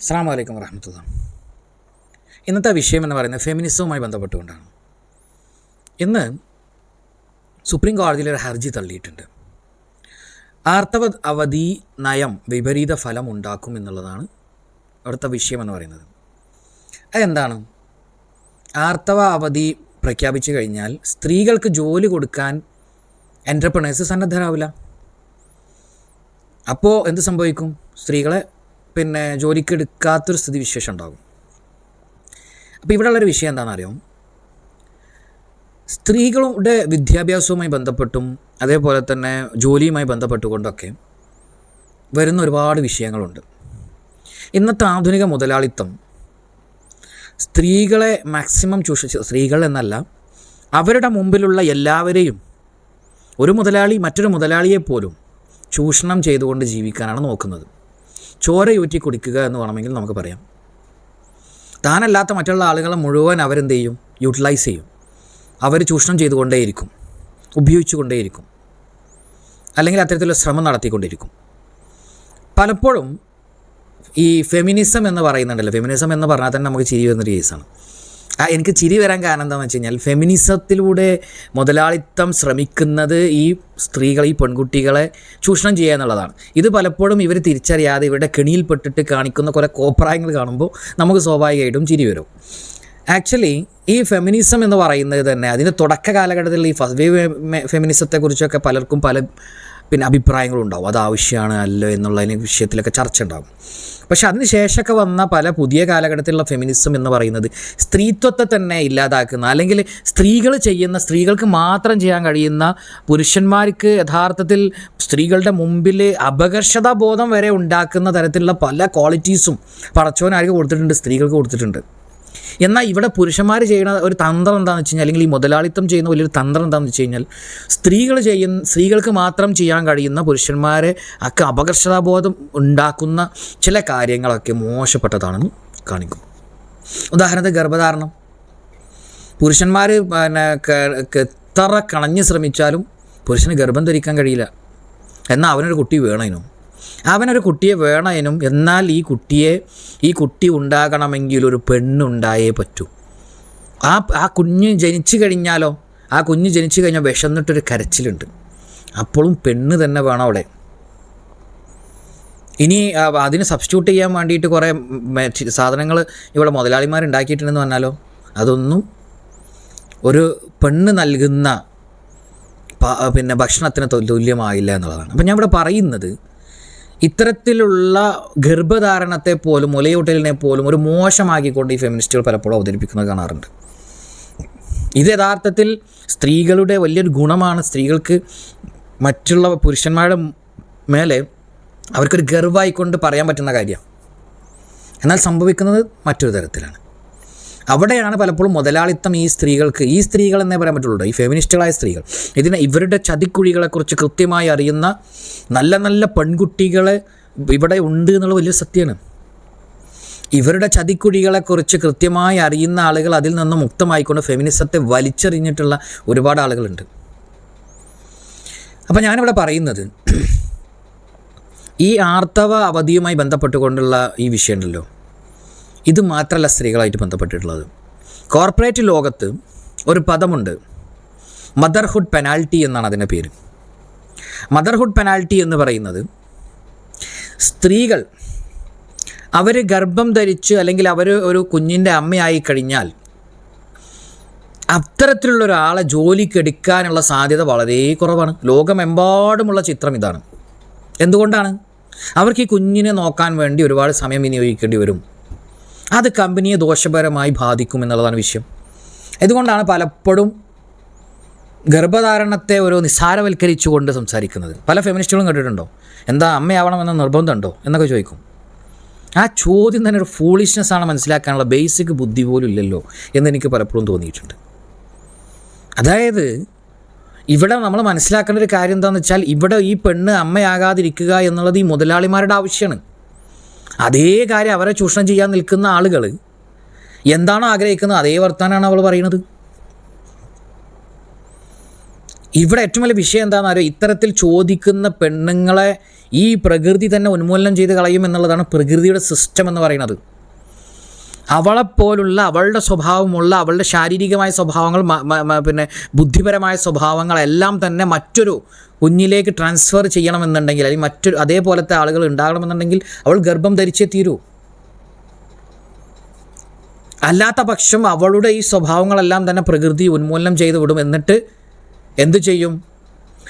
അസ്സാം വലൈക്കും വരഹമത്തുള്ള ഇന്നത്തെ വിഷയം എന്ന് പറയുന്നത് ഫെമിനിസവുമായി ബന്ധപ്പെട്ടുകൊണ്ടാണ്. ഇന്ന് സുപ്രീം കോടതിയിൽ ഒരു ഹർജി തള്ളിയിട്ടുണ്ട്. ആർത്തവ അവധി നയം വിപരീത ഫലം ഉണ്ടാക്കും എന്നുള്ളതാണ് അവിടുത്തെ വിഷയം എന്ന് പറയുന്നത്. അതെന്താണ്? ആർത്തവ അവധി പ്രഖ്യാപിച്ചു കഴിഞ്ഞാൽ സ്ത്രീകൾക്ക് ജോലി കൊടുക്കാൻ എന്റർപ്രണേഴ്സ് സന്നദ്ധരാവില്ല. അപ്പോൾ എന്ത് സംഭവിക്കും? സ്ത്രീകളെ പിന്നെ ജോലിക്ക് എടുക്കാത്തൊരു സ്ഥിതി വിശേഷം ഉണ്ടാകും. അപ്പോൾ ഇവിടെ ഉള്ളൊരു വിഷയം എന്താണെന്ന് അറിയാം സ്ത്രീകളുടെ വിദ്യാഭ്യാസവുമായി ബന്ധപ്പെട്ടും അതേപോലെ തന്നെ ജോലിയുമായി ബന്ധപ്പെട്ടുകൊണ്ടൊക്കെ വരുന്ന ഒരുപാട് വിഷയങ്ങളുണ്ട്. ഇന്നത്തെ ആധുനിക മുതലാളിത്തം സ്ത്രീകളെ മാക്സിമം ചൂഷിച്ച് സ്ത്രീകൾ എന്നല്ല അവരുടെ മുമ്പിലുള്ള എല്ലാവരെയും ഒരു മുതലാളി മറ്റൊരു മുതലാളിയെപ്പോലും ചൂഷണം ചെയ്തുകൊണ്ട് ജീവിക്കാനാണ് നോക്കുന്നത്. ചോരയൂറ്റി കുടിക്കുക എന്ന് വേണമെങ്കിൽ നമുക്ക് പറയാം. താനല്ലാത്ത മറ്റുള്ള ആളുകളെ മുഴുവൻ അവരെന്ത് ചെയ്യും യൂട്ടിലൈസ് ചെയ്യും. അവർ ചൂഷണം ചെയ്തുകൊണ്ടേയിരിക്കും. ഉപയോഗിച്ചുകൊണ്ടേയിരിക്കും. അല്ലെങ്കിൽ അത്തരത്തിലുള്ള ശ്രമം നടത്തിക്കൊണ്ടിരിക്കും പലപ്പോഴും ഈ ഫെമിനിസം എന്ന് പറയുന്നുണ്ടല്ലോ. ഫെമിനിസം എന്ന് പറഞ്ഞാൽ തന്നെ നമുക്ക് ചിരി വരുന്നൊരു കേസാണ് ആ എനിക്ക് ചിരി വരാൻ കാരണം എന്താണെന്ന് വെച്ച് കഴിഞ്ഞാൽ ഫെമിനിസത്തിലൂടെ മുതലാളിത്തം ശ്രമിക്കുന്നത് ഈ സ്ത്രീകൾ ഈ പെൺകുട്ടികളെ ചൂഷണം ചെയ്യുക എന്നുള്ളതാണ്. ഇത് പലപ്പോഴും ഇവർ തിരിച്ചറിയാതെ ഇവരുടെ കെണിയിൽപ്പെട്ടിട്ട് കാണിക്കുന്ന കുറേ കോപ്രായങ്ങൾ കാണുമ്പോൾ നമുക്ക് സ്വാഭാവികമായിട്ടും ചിരി വരും. ആക്ച്വലി ഈ ഫെമിനിസം എന്ന് പറയുന്നത് തന്നെ അതിന്റെ തുടക്ക കാലഘട്ടത്തിൽ ഈ ഫസ്റ്റ് വേവ് ഫെമിനിസത്തെക്കുറിച്ചൊക്കെ പലർക്കും പല പിന്നെ അഭിപ്രായങ്ങളുണ്ടാവും. അത് ആവശ്യമാണ് അല്ലോ എന്നുള്ളതിനെ വിഷയത്തിലൊക്കെ ചർച്ച ഉണ്ടാകും പക്ഷെ അതിനുശേഷമൊക്കെ വന്ന പല പുതിയ കാലഘട്ടത്തിലുള്ള ഫെമിനിസം എന്ന് പറയുന്നത് സ്ത്രീത്വത്തെ തന്നെ ഇല്ലാതാക്കുന്ന അല്ലെങ്കിൽ സ്ത്രീകൾ ചെയ്യുന്ന സ്ത്രീകൾക്ക് മാത്രം ചെയ്യാൻ കഴിയുന്ന പുരുഷന്മാർക്ക് യഥാർത്ഥത്തിൽ സ്ത്രീകളുടെ മുമ്പിൽ അപകർഷതാ ബോധം വരെ ഉണ്ടാക്കുന്ന തരത്തിലുള്ള പല ക്വാളിറ്റീസും പടച്ചോനാർക്ക് കൊടുത്തിട്ടുണ്ട്? സ്ത്രീകൾക്ക് കൊടുത്തിട്ടുണ്ട്. എന്നാൽ ഇവിടെ പുരുഷന്മാർ ചെയ്യുന്ന ഒരു തന്ത്രം എന്താണെന്ന് വെച്ച് കഴിഞ്ഞാൽ അല്ലെങ്കിൽ ഈ മുതലാളിത്തം ചെയ്യുന്ന വലിയൊരു തന്ത്രം എന്താണെന്ന് വെച്ച് കഴിഞ്ഞാൽ സ്ത്രീകൾ ചെയ്യുന്ന സ്ത്രീകൾക്ക് മാത്രം ചെയ്യാൻ കഴിയുന്ന പുരുഷന്മാരെ ഒക്കെ അപകർഷതാബോധം ഉണ്ടാക്കുന്ന ചില കാര്യങ്ങളൊക്കെ മോശപ്പെട്ടതാണെന്ന് കാണിക്കും ഉദാഹരണത്തിന് ഗർഭധാരണം. പുരുഷന്മാർ പിന്നെ എത്ര കണഞ്ഞ് ശ്രമിച്ചാലും പുരുഷന് ഗർഭം ധരിക്കാൻ കഴിയില്ല. എന്നാൽ അവനൊരു കുട്ടി വേണതിനും അവനൊരു കുട്ടിയെ വേണതിനും എന്നാൽ ഈ കുട്ടിയെ ഈ കുട്ടി ഉണ്ടാകണമെങ്കിൽ ഒരു പെണ്ണുണ്ടായേ പറ്റൂ. ആ ആ കുഞ്ഞ് ജനിച്ചു കഴിഞ്ഞാലോ ആ കുഞ്ഞ് ജനിച്ചു കഴിഞ്ഞാൽ വിഷന്നിട്ടൊരു കരച്ചിലുണ്ട്. അപ്പോഴും പെണ്ണ് തന്നെ വേണം അവിടെ. ഇനി അതിന് സബ്സ്റ്റിറ്റ്യൂട്ട് ചെയ്യാൻ വേണ്ടിയിട്ട് കുറേ സാധനങ്ങൾ ഇവിടെ മുതലാളിമാർ ഉണ്ടാക്കിയിട്ടുണ്ടെന്ന് പറഞ്ഞാലോ? അതൊന്നും ഒരു പെണ്ണ് നൽകുന്ന പിന്നെ ഭക്ഷണത്തിന് തുല്യമായില്ല എന്നുള്ളതാണ്. അപ്പം ഞാൻ ഇവിടെ പറയുന്നത് ഇത്തരത്തിലുള്ള ഗർഭധാരണത്തെ പോലും മുലയൂട്ടലിനെ പോലും ഒരു മോശമാക്കിക്കൊണ്ട് ഈ ഫെമിനിസ്റ്റുകൾ പലപ്പോഴും അവതരിപ്പിക്കുന്നത് കാണാറുണ്ട്. ഇത് യഥാർത്ഥത്തിൽ സ്ത്രീകളുടെ വലിയൊരു ഗുണമാണ്. സ്ത്രീകൾക്ക് മറ്റുള്ള പുരുഷന്മാരുടെ മേലെ അവർക്കൊരു ഗർവായിക്കൊണ്ട് പറയാൻ പറ്റുന്ന കാര്യമാണ് എന്നാൽ സംഭവിക്കുന്നത് മറ്റൊരു തരത്തിലാണ്. അവിടെയാണ് പലപ്പോഴും മുതലാളിത്തം ഈ സ്ത്രീകൾക്ക് ഈ സ്ത്രീകൾ എന്നേ പറയാൻ പറ്റുള്ളൂ ഈ ഫെമിനിസ്റ്റുകളായ സ്ത്രീകൾ. ഇതിനെ ഇവരുടെ ചതിക്കുഴികളെക്കുറിച്ച് കൃത്യമായി അറിയുന്ന നല്ല നല്ല പെൺകുട്ടികളെ ഇവിടെ ഉണ്ട് എന്നുള്ള വലിയ സത്യമാണ്. ഇവരുടെ ചതിക്കുഴികളെക്കുറിച്ച് കൃത്യമായി അറിയുന്ന ആളുകൾ അതിൽ നിന്ന് മുക്തമായിക്കൊണ്ട് ഫെമിനിസത്തെ വലിച്ചെറിഞ്ഞിട്ടുള്ള ഒരുപാട് ആളുകളുണ്ട്. അപ്പോൾ ഞാനിവിടെ പറയുന്നത് ഈ ആർത്തവ അവധിയുമായി ബന്ധപ്പെട്ടുകൊണ്ടുള്ള ഈ വിഷയമുണ്ടല്ലോ. ഇത് മാത്രമല്ല സ്ത്രീകളായിട്ട് ബന്ധപ്പെട്ടിട്ടുള്ളത്. കോർപ്പറേറ്റ് ലോകത്ത് ഒരു പദമുണ്ട്. മദർഹുഡ് പെനാൽറ്റി എന്നാണ് അതിന്റെ പേര്. മദർഹുഡ് പെനാൽറ്റി എന്ന് പറയുന്നത് സ്ത്രീകൾ അവർ ഗർഭം ധരിച്ച് അല്ലെങ്കിൽ അവർ ഒരു കുഞ്ഞിന്റെ അമ്മയായി കഴിഞ്ഞാൽ അത്തരത്തിലുള്ള ഒരാളെ ജോലിക്ക് എടുക്കാനുള്ള സാധ്യത വളരെ കുറവാണ്. ലോകമെമ്പാടുമുള്ള ചിത്രം ഇതാണ്. എന്തുകൊണ്ടാണ്? അവർക്ക് ഈ കുഞ്ഞിനെ നോക്കാൻ വേണ്ടി ഒരുപാട് സമയം വിനിയോഗിക്കേണ്ടി വരും. അത് കമ്പനിയെ ദോഷപരമായി ബാധിക്കും എന്നുള്ളതാണ് വിഷയം. ഇതുകൊണ്ടാണ് പലപ്പോഴും ഗർഭധാരണത്തെ ഒരു നിസ്സാരവൽക്കരിച്ചുകൊണ്ട് സംസാരിക്കുന്നത്? പല ഫെമിനിസ്റ്റുകളും കേട്ടിട്ടുണ്ടോ എന്താ അമ്മയാവണമെന്ന നിർബന്ധമുണ്ടോ എന്നൊക്കെ ചോദിക്കും. ആ ചോദ്യം തന്നെ ഒരു ഫൂളിഷ്നെസ് ആണ് മനസ്സിലാക്കാനുള്ള ബേസിക് ബുദ്ധി പോലും ഇല്ലല്ലോ എന്നെനിക്ക് പലപ്പോഴും തോന്നിയിട്ടുണ്ട്. അതായത് ഇവിടെ നമ്മൾ മനസ്സിലാക്കേണ്ട ഒരു കാര്യം എന്താണെന്ന് വെച്ചാൽ ഇവിടെ ഈ പെണ്ണ് അമ്മയാകാതിരിക്കുക എന്നുള്ളത് ഈ മുതലാളിമാരുടെ ആവശ്യമാണ്. അതേ കാര്യം അവരെ ചൂഷണം ചെയ്യാൻ നിൽക്കുന്ന ആളുകൾ എന്താണോ ആഗ്രഹിക്കുന്നത്? അതേ വർത്താനാണ് അവൾ പറയുന്നത്. ഇവിടെ ഏറ്റവും വലിയ വിഷയം എന്താണെന്ന് അറിയാം? ഇത്തരത്തിൽ ചോദിക്കുന്ന പെണ്ണുങ്ങളെ ഈ പ്രകൃതി തന്നെ ഉന്മൂലനം ചെയ്ത് കളയും എന്നുള്ളതാണ് പ്രകൃതിയുടെ സിസ്റ്റം എന്ന് പറയുന്നത്. അവളെപ്പോലുള്ള അവളുടെ സ്വഭാവമുള്ള അവളുടെ ശാരീരികമായ സ്വഭാവങ്ങൾ പിന്നെ ബുദ്ധിപരമായ സ്വഭാവങ്ങളെല്ലാം തന്നെ മറ്റൊരു കുഞ്ഞിലേക്ക് ട്രാൻസ്ഫർ ചെയ്യണമെന്നുണ്ടെങ്കിൽ അല്ലെങ്കിൽ മറ്റൊരു അതേപോലത്തെ ആളുകൾ ഉണ്ടാകണമെന്നുണ്ടെങ്കിൽ അവൾ ഗർഭം ധരിച്ചേ തീരൂ. അല്ലാത്ത പക്ഷം അവളുടെ ഈ സ്വഭാവങ്ങളെല്ലാം തന്നെ പ്രകൃതി ഉന്മൂലനം ചെയ്തു വിടും എന്നിട്ട് എന്തു ചെയ്യും?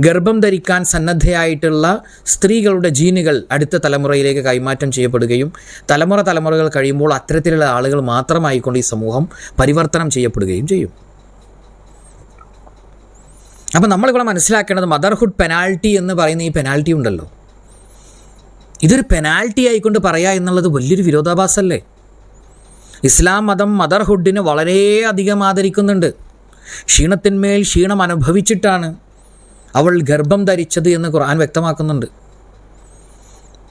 ഗർഭം ധരിക്കാൻ സന്നദ്ധയായിട്ടുള്ള സ്ത്രീകളുടെ ജീനുകൾ അടുത്ത തലമുറയിലേക്ക് കൈമാറ്റം ചെയ്യപ്പെടുകയും തലമുറ തലമുറകൾ കഴിയുമ്പോൾ അത്തരത്തിലുള്ള ആളുകൾ മാത്രമായിക്കൊണ്ട് ഈ സമൂഹം പരിവർത്തനം ചെയ്യപ്പെടുകയും ചെയ്യും. അപ്പം നമ്മളിവിടെ മനസ്സിലാക്കേണ്ടത് മദർഹുഡ് പെനാൽറ്റി എന്ന് പറയുന്ന ഈ പെനാൽറ്റി ഉണ്ടല്ലോ. ഇതൊരു പെനാൽറ്റി ആയിക്കൊണ്ട് പറയുക എന്നുള്ളത് വലിയൊരു വിരോധാഭാസമല്ലേ ഇസ്ലാം മതം മദർഹുഡിനെ വളരെയധികം ആദരിക്കുന്നുണ്ട്. ക്ഷീണത്തിന്മേൽ ക്ഷീണം അനുഭവിച്ചിട്ടാണ് അവൾ ഗർഭം ധരിച്ചത് എന്ന് ഖുർആൻ വ്യക്തമാക്കുന്നുണ്ട്.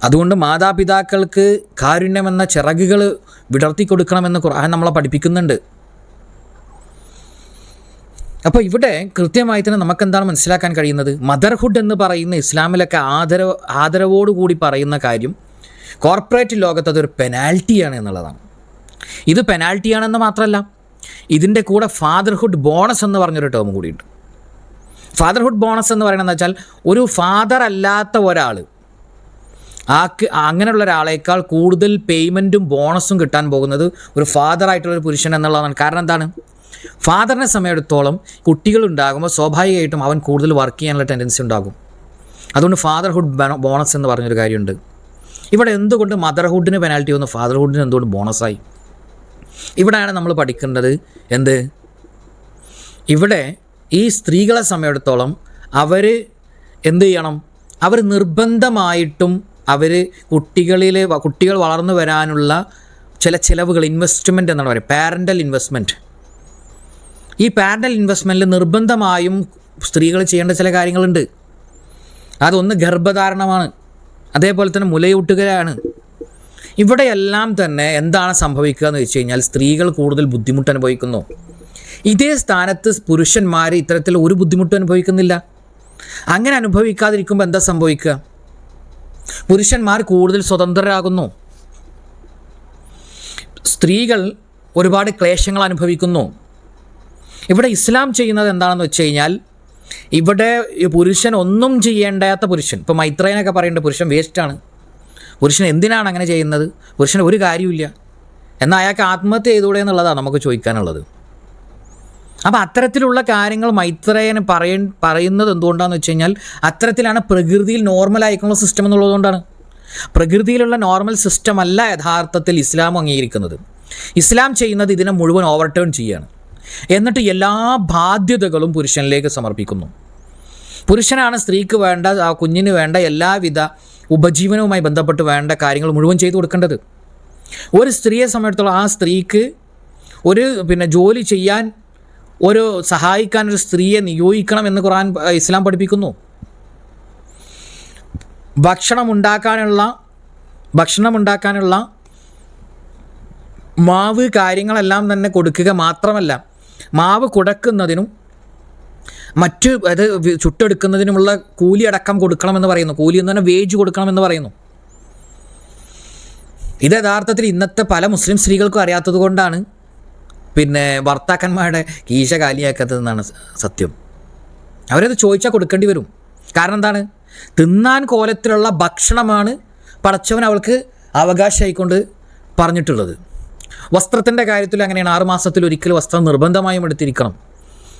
അതുകൊണ്ട് മാതാപിതാക്കൾക്ക് കാരുണ്യമെന്ന ചിറകുകൾ വിടർത്തി കൊടുക്കണമെന്ന് ഖുർആൻ നമ്മളെ പഠിപ്പിക്കുന്നുണ്ട്. അപ്പോൾ ഇവിടെ കൃത്യമായി തന്നെ നമുക്ക് എന്താണ് മനസ്സിലാക്കാൻ കഴിയുന്നത്? മദർഹുഡ് എന്ന് പറയുന്ന ഇസ്ലാമിലൊക്കെ ആദരവ് ആദരവോടുകൂടി പറയുന്ന കാര്യം കോർപ്പറേറ്റ് ലോകത്ത് അതൊരു പെനാൽറ്റിയാണ് എന്നുള്ളതാണ്. ഇത് പെനാൽറ്റിയാണെന്ന് മാത്രമല്ല ഇതിന്റെ കൂടെ ഫാദർഹുഡ് ബോണസ് എന്ന് പറഞ്ഞൊരു ടേം കൂടിയുണ്ട്. ഫാദർഹുഡ് ബോണസ് എന്ന് പറയുന്നത് വെച്ചാൽ ഒരു ഫാദർ അല്ലാത്ത ഒരാൾ ആക്ക് അങ്ങനെയുള്ള ഒരാളേക്കാൾ കൂടുതൽ പേയ്മെന്റും ബോണസും കിട്ടാൻ പോകുന്നത് ഒരു ഫാദർ ആയിട്ടുള്ള ഒരു പുരുഷൻ എന്നുള്ളതാണ്. കാരണം എന്താണ്? ഫാദറിനെ സമയമെടുത്തോളം കുട്ടികൾ ഉണ്ടാകുമ്പോൾ സ്വാഭാവികമായിട്ടും അവൻ കൂടുതൽ വർക്ക് ചെയ്യാനുള്ള ടെൻഡൻസി ഉണ്ടാകും. അതുകൊണ്ട് ഫാദർഹുഡ് ബോണസ് എന്ന് പറഞ്ഞൊരു കാര്യമുണ്ട്. ഇവിടെ എന്തുകൊണ്ട് മദർഹുഡിന് പെനാൽറ്റി വന്നു? ഫാദർഹുഡിന് എന്തുകൊണ്ട് ബോണസായി ഇവിടെയാണ് നമ്മൾ പഠിക്കേണ്ടത് എന്ത്? ഇവിടെ ഈ സ്ത്രീകളെ സമയത്തോളം അവർ എന്ത് ചെയ്യണം? അവർ നിർബന്ധമായിട്ടും അവർ കുട്ടികളിൽ കുട്ടികൾ വളർന്നു വരാനുള്ള ചില ചിലവുകൾ ഇൻവെസ്റ്റ്മെന്റ് എന്നാണ് പറയുക. പാരന്റൽ ഇൻവെസ്റ്റ്മെന്റ് ഈ പാരന്റൽ ഇൻവെസ്റ്റ്മെന്റിൽ നിർബന്ധമായും സ്ത്രീകൾ ചെയ്യേണ്ട ചില കാര്യങ്ങളുണ്ട്. അതൊന്ന് ഗർഭധാരണമാണ്. അതേപോലെ തന്നെ മുലയൂട്ടുകയാണ്. ഇവിടെയെല്ലാം തന്നെ എന്താണ് സംഭവിക്കുക എന്ന് വെച്ച് കഴിഞ്ഞാൽ സ്ത്രീകൾ കൂടുതൽ ബുദ്ധിമുട്ട് അനുഭവിക്കുന്നു. ഇതേ സ്ഥാനത്ത് പുരുഷന്മാർ ഇത്തരത്തിൽ ഒരു ബുദ്ധിമുട്ടും അനുഭവിക്കുന്നില്ല. അങ്ങനെ അനുഭവിക്കാതിരിക്കുമ്പോൾ എന്താ സംഭവിക്കുക? പുരുഷന്മാർ കൂടുതൽ സ്വതന്ത്രരാകുന്നു. സ്ത്രീകൾ ഒരുപാട് ക്ലേശങ്ങൾ അനുഭവിക്കുന്നു. ഇവിടെ ഇസ്ലാം ചെയ്യുന്നത് എന്താണെന്ന് വെച്ച് കഴിഞ്ഞാൽ ഇവിടെ പുരുഷൻ ഒന്നും ചെയ്യേണ്ടാത്ത പുരുഷൻ ഇപ്പോൾ മൈത്രേനൊക്കെ പറയേണ്ട പുരുഷൻ വേസ്റ്റാണ് പുരുഷൻ എന്തിനാണ് അങ്ങനെ ചെയ്യുന്നത്? പുരുഷന് ഒരു കാര്യമില്ല എന്നാൽ അയാൾക്ക് ആത്മഹത്യ ചെയ്തുകൂടെ എന്നുള്ളതാണ് നമുക്ക് ചോദിക്കാനുള്ളത്. അപ്പോൾ അത്തരത്തിലുള്ള കാര്യങ്ങൾ മൈത്രേയന് പറയ പറയുന്നത് എന്തുകൊണ്ടാണെന്ന് വെച്ച് കഴിഞ്ഞാൽ അത്തരത്തിലാണ് പ്രകൃതിയിൽ നോർമൽ ആയിട്ടുള്ള സിസ്റ്റം എന്നുള്ളതുകൊണ്ടാണ് പ്രകൃതിയിലുള്ള നോർമൽ സിസ്റ്റം അല്ല യഥാർത്ഥത്തിൽ ഇസ്ലാം അംഗീകരിക്കുന്നത്. ഇസ്ലാം ചെയ്യുന്നത് ഇതിനെ മുഴുവൻ ഓവർടേൺ ചെയ്യുകയാണ് എന്നിട്ട് എല്ലാ ബാധ്യതകളും പുരുഷനിലേക്ക് സമർപ്പിക്കുന്നു. പുരുഷനാണ് സ്ത്രീക്ക് വേണ്ട ആ കുഞ്ഞിന് വേണ്ട എല്ലാവിധ ഉപജീവനവുമായി ബന്ധപ്പെട്ട് വേണ്ട കാര്യങ്ങൾ മുഴുവൻ ചെയ്തു കൊടുക്കേണ്ടത്. ഒരു സ്ത്രീയെ സംബന്ധിച്ചിടത്തോളം ആ സ്ത്രീക്ക് ഒരു പിന്നെ ജോലി ചെയ്യാൻ ഒരു സഹായിക്കാൻ ഒരു സ്ത്രീയെ നിയോഗിക്കണം എന്ന് ഖുറാൻ ഇസ്ലാം പഠിപ്പിക്കുന്നു. ഭക്ഷണം ഉണ്ടാക്കാനുള്ള ഭക്ഷണം ഉണ്ടാക്കാനുള്ള മാവ് കാര്യങ്ങളെല്ലാം തന്നെ കൊടുക്കുക മാത്രമല്ല മാവ് കുടക്കുന്നതിനും മറ്റ് അത് ചുട്ടെടുക്കുന്നതിനുമുള്ള കൂലി അടക്കം കൊടുക്കണമെന്ന് പറയുന്നു. കൂലി എന്ന് തന്നെ വേജ് കൊടുക്കണമെന്ന് പറയുന്നു. ഇത് യഥാർത്ഥത്തിൽ ഇന്നത്തെ പല മുസ്ലിം സ്ത്രീകൾക്കും അറിയാത്തത് കൊണ്ടാണ് പിന്നെ ഭർത്താക്കന്മാരുടെ കീശ കാലിയാക്കാത്തതെന്നാണ് സത്യം. അവരത് ചോദിച്ചാൽ കൊടുക്കേണ്ടി വരും. കാരണം എന്താണ്? തിന്നാൻ കോലത്തിലുള്ള ഭക്ഷണമാണ് പടച്ചവൻ അവൾക്ക് അവകാശമായിക്കൊണ്ട് പറഞ്ഞിട്ടുള്ളത്. വസ്ത്രത്തിന്റെ കാര്യത്തിൽ അങ്ങനെയാണ് ആറ് മാസത്തിൽ ഒരിക്കൽ വസ്ത്രം നിർബന്ധമായും എടുത്തിരിക്കണം.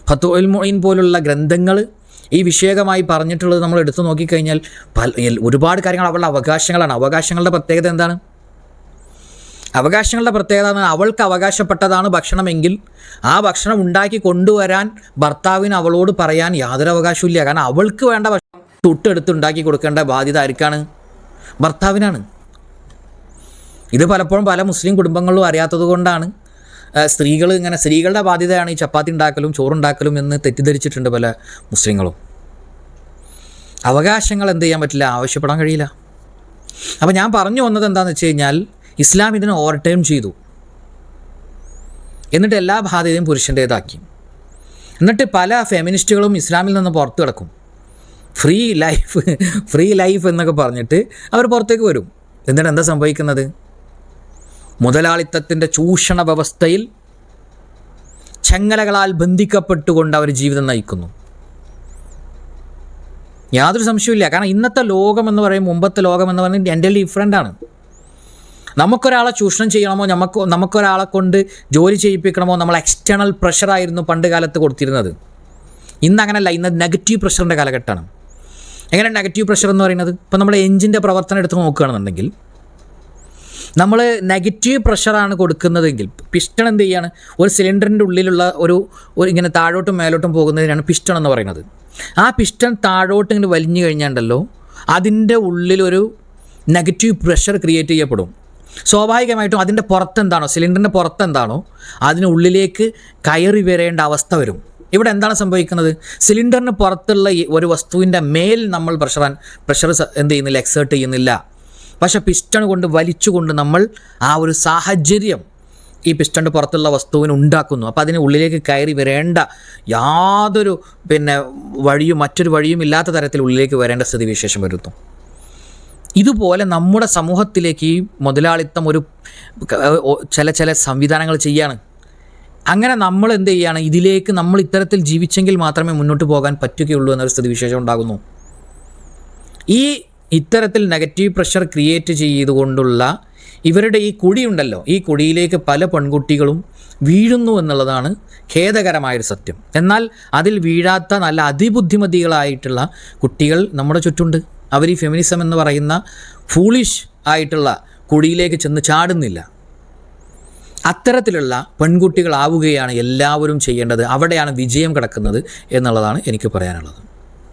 ഫത്തുൽ മൊയിൻ പോലുള്ള ഗ്രന്ഥങ്ങൾ ഈ വിഷയകമായി പറഞ്ഞിട്ടുള്ളത് നമ്മൾ എടുത്തു നോക്കിക്കഴിഞ്ഞാൽ പല ഒരുപാട് കാര്യങ്ങൾ അവളുടെ അവകാശങ്ങളാണ്. അവകാശങ്ങളുടെ പ്രത്യേകത എന്താണ്? അവകാശങ്ങളുടെ പ്രത്യേകത അവൾക്ക് അവകാശപ്പെട്ടതാണ് ഭക്ഷണമെങ്കിൽ ആ ഭക്ഷണം ഉണ്ടാക്കി കൊണ്ടുവരാൻ ഭർത്താവിന് അവളോട് പറയാൻ യാതൊരു അവകാശമില്ല കാരണം അവൾക്ക് വേണ്ട ഭക്ഷണം തൊട്ടെടുത്ത് ഉണ്ടാക്കി കൊടുക്കേണ്ട ബാധ്യത ആർക്കാണ്? ഭർത്താവിനാണ്. ഇത് പലപ്പോഴും പല മുസ്ലിം കുടുംബങ്ങളിലും അറിയാത്തത് കൊണ്ടാണ് സ്ത്രീകൾ ഇങ്ങനെ സ്ത്രീകളുടെ ബാധ്യതയാണ് ഈ ചപ്പാത്തി ഉണ്ടാക്കലും ചോറുണ്ടാക്കലും എന്ന് തെറ്റിദ്ധരിച്ചിട്ടുണ്ട് പല മുസ്ലിങ്ങളും. അവകാശങ്ങൾ എന്ത് ചെയ്യാൻ പറ്റില്ല? ആവശ്യപ്പെടാൻ കഴിയില്ല. അപ്പോൾ ഞാൻ പറഞ്ഞു വന്നത് എന്താണെന്ന് വെച്ച് കഴിഞ്ഞാൽ ഇസ്ലാം ഇതിനെ ഓവർടേം ചെയ്തു. എന്നിട്ട് എല്ലാ ബാധ്യതയും പുരുഷന്റേതാക്കി എന്നിട്ട് പല ഫെമിനിസ്റ്റുകളും ഇസ്ലാമിൽ നിന്ന് പുറത്തു കിടക്കും. ഫ്രീ ലൈഫ് ഫ്രീ ലൈഫ് എന്നൊക്കെ പറഞ്ഞിട്ട് അവർ പുറത്തേക്ക് വരും. എന്നിട്ട് എന്താ സംഭവിക്കുന്നത്? മുതലാളിത്തത്തിന്റെ ചൂഷണ വ്യവസ്ഥയിൽ ചങ്ങലകളാൽ ബന്ധിക്കപ്പെട്ടുകൊണ്ട് അവർ ജീവിതം നയിക്കുന്നു. യാതൊരു സംശയമില്ല കാരണം ഇന്നത്തെ ലോകം എന്ന് പറയും മുമ്പത്തെ ലോകം എന്ന് പറയുന്നത് എന്റെ ഡിഫറെന്റ് ആണ്. നമുക്കൊരാളെ ചൂഷണം ചെയ്യണമോ? നമുക്ക് നമുക്കൊരാളെ കൊണ്ട് ജോലി ചെയ്യിപ്പിക്കണമോ? നമ്മൾ എക്സ്റ്റേണൽ പ്രഷറായിരുന്നു പണ്ട് കാലത്ത് കൊടുത്തിരുന്നത്. ഇന്ന് അങ്ങനല്ല. ഇന്ന് നെഗറ്റീവ് പ്രഷറിന്റെ കാലഘട്ടമാണ്. എങ്ങനെ നെഗറ്റീവ് പ്രഷർ എന്ന് പറയുന്നത്? ഇപ്പോൾ നമ്മൾ എഞ്ചിന്റെ പ്രവർത്തനം എടുത്ത് നോക്കുകയാണെന്നുണ്ടെങ്കിൽ നമ്മൾ നെഗറ്റീവ് പ്രഷറാണ് കൊടുക്കുന്നതെങ്കിൽ പിസ്റ്റൺ എന്ത് ചെയ്യാണ്? ഒരു സിലിണ്ടറിന്റെ ഉള്ളിലുള്ള ഒരു ഇങ്ങനെ താഴോട്ടും മേലോട്ടും പോകുന്നതിനാണ് പിസ്റ്റൺ എന്ന് പറയുന്നത്. ആ പിസ്റ്റൺ താഴോട്ട് ഇങ്ങനെ വലിഞ്ഞു കഴിഞ്ഞാണ്ടല്ലോ അതിന്റെ ഉള്ളിലൊരു നെഗറ്റീവ് പ്രഷർ ക്രിയേറ്റ് ചെയ്യപ്പെടും. സ്വാഭാവികമായിട്ടും അതിന്റെ പുറത്തെന്താണോ സിലിണ്ടറിന്റെ പുറത്തെന്താണോ അതിനുള്ളിലേക്ക് കയറി വരേണ്ട അവസ്ഥ വരും. ഇവിടെ എന്താണ് സംഭവിക്കുന്നത്? സിലിണ്ടറിന് പുറത്തുള്ള ഒരു വസ്തുവിന്റെ മേൽ നമ്മൾ പ്രഷർ പ്രഷർ എന്ത് ചെയ്യുന്നില്ല എക്സേർട്ട് ചെയ്യുന്നില്ല. പക്ഷേ പിസ്റ്റൺ കൊണ്ട് വലിച്ചുകൊണ്ട് നമ്മൾ ആ ഒരു സാഹചര്യം ഈ പിസ്റ്റണിന്റെ പുറത്തുള്ള വസ്തുവിന് ഉണ്ടാക്കുന്നു. അപ്പോൾ അതിന് ഉള്ളിലേക്ക് കയറി വരേണ്ട യാതൊരു പിന്നെ വഴിയും മറ്റൊരു വഴിയും ഇല്ലാത്ത തരത്തിൽ ഉള്ളിലേക്ക് വരേണ്ട സ്ഥിതിവിശേഷം വരുന്നു. ഇതുപോലെ നമ്മുടെ സമൂഹത്തിലേക്ക് ഈ മുതലാളിത്തം ഒരു ചില ചില സംവിധാനങ്ങൾ ചെയ്യാണ്. അങ്ങനെ നമ്മൾ എന്ത് ചെയ്യുകയാണ് ഇതിലേക്ക് നമ്മൾ ഇത്തരത്തിൽ ജീവിച്ചെങ്കിൽ മാത്രമേ മുന്നോട്ട് പോകാൻ പറ്റുകയുള്ളൂ എന്നൊരു സ്ഥിതിവിശേഷം ഉണ്ടാകുന്നു. ഈ ഇത്തരത്തിൽ നെഗറ്റീവ് പ്രഷർ ക്രിയേറ്റ് ചെയ്തുകൊണ്ടുള്ള ഇവരുടെ ഈ കുഴിയുണ്ടല്ലോ. ഈ കുഴിയിലേക്ക് പല പെൺകുട്ടികളും വീഴുന്നു എന്നുള്ളതാണ് ഖേദകരമായൊരു സത്യം. എന്നാൽ അതിൽ വീഴാത്ത നല്ല അതിബുദ്ധിമതികളായിട്ടുള്ള കുട്ടികൾ നമ്മുടെ ചുറ്റുണ്ട് അവർ ഈ ഫെമിനിസം എന്ന് പറയുന്ന ഫൂളിഷ് ആയിട്ടുള്ള കുഴിയിലേക്ക് ചെന്ന് ചാടുന്നില്ല. അത്തരത്തിലുള്ള പെൺകുട്ടികളാവുകയാണ് എല്ലാവരും ചെയ്യേണ്ടത്. അവിടെയാണ് വിജയം കിടക്കുന്നത് എന്നുള്ളതാണ് എനിക്ക് പറയാനുള്ളത്.